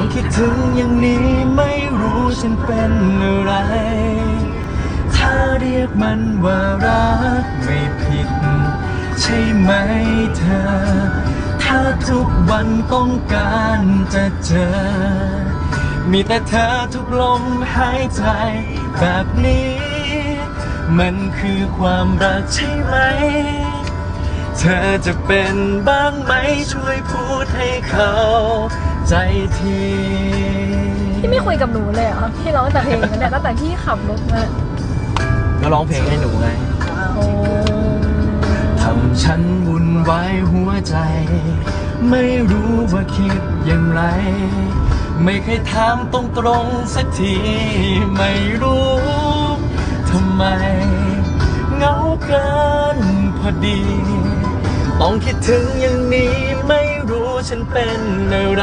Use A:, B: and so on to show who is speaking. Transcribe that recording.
A: ต้องคิดถึงอย่างนี้ไม่รู้ฉันเป็นอะไร ถ้าเรียกมันว่ารักไม่ผิด ใช่ไหมเธอ ถ้าทุกวันต้องการจะเจอ มีแต่เธอทุกลมหายใจแบบนี้ มันคือความรักใช่ไหมเธอจะเป็นบ้างไหมช่วยพูดให้เขา ใจที
B: พี่ไม่คุยกับหนูเลยเหรอพี่ร้องแต่เพลงนั้นเนี่ยตั้งแต่พี่ขับรถมา
A: ก็ร้องเพลงให้หนูไง
B: โอ้
A: ทำฉันวุ่นวายหัวใจ ไม่รู้ว่าคิดอย่างไร ไม่เคยถามตรงตรงๆสักที ไม่รู้ทำไมเหงาเกินพอดี ต้องคิดถึงอย่างนี้ไม่รู้ฉันเป็นอะไร